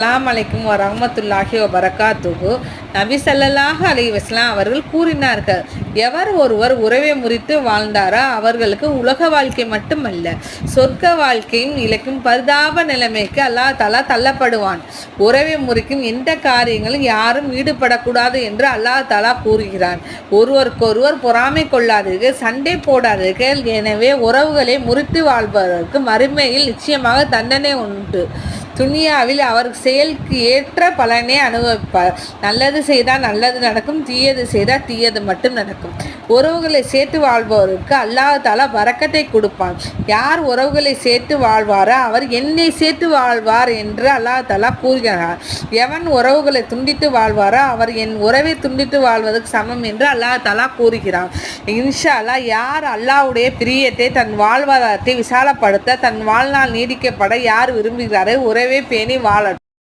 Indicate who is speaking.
Speaker 1: அலாம் அலைக்கும் வரமத்துல்லாஹி வபரகாத்துஹு. நபி ஸல்லல்லாஹு அலி வஸ்லாம் அவர்கள் கூறினார்கள் எவர் ஒருவர் உறவை முறித்து வாழ்ந்தாரோ? அவர்களுக்கு உலக வாழ்க்கை மட்டுமல்ல சொர்க்க வாழ்க்கையும் இலக்கும் பரிதாப நிலைமைக்கு அல்லாஹ் தலா தள்ளப்படுவான். உறவை முறிக்கும் எந்த காரியங்களும் யாரும் ஈடுபடக்கூடாது என்று அல்லாஹ் தலா கூறுகிறான். ஒருவருக்கொருவர் பொறாமை கொள்ளாதீர்கள் சண்டை போடாதீர்கள். எனவே உறவுகளை முறித்து வாழ்பவர்களுக்கு மறுமையில் நிச்சயமாக தண்டனை உண்டு. துனியாவில் அவர் செயலுக்கு ஏற்ற பலனே அனுபவிப்பார் நல்லது செய்தால் நல்லது நடக்கும் தீயது செய்தால் தீயது மட்டும் நடக்கும். உறவுகளை சேர்த்து வாழ்பவருக்கு அல்லாஹ் வரக்கத்தை கொடுப்பான். யார் உறவுகளை சேர்த்து வாழ்வாரோ அவர் என்னை சேர்த்து வாழ்வார் என்று அல்லாஹ் கூறுகிறார். எவன் உறவுகளை துண்டித்து வாழ்வாரோ அவர் என் உறவை துண்டித்து வாழ்வதற்கு சமம் என்று அல்லாஹ் தாலா கூறுகிறான். இன்ஷா அல்லா யார் அல்லாஹ்வுடைய பிரியத்தை தன் வாழ்வாதாரத்தை விசாலப்படுத்த தன் வாழ்நாள் நீடிக்கப்பட யார் விரும்புகிறாரோ உறவு பேணி வாழ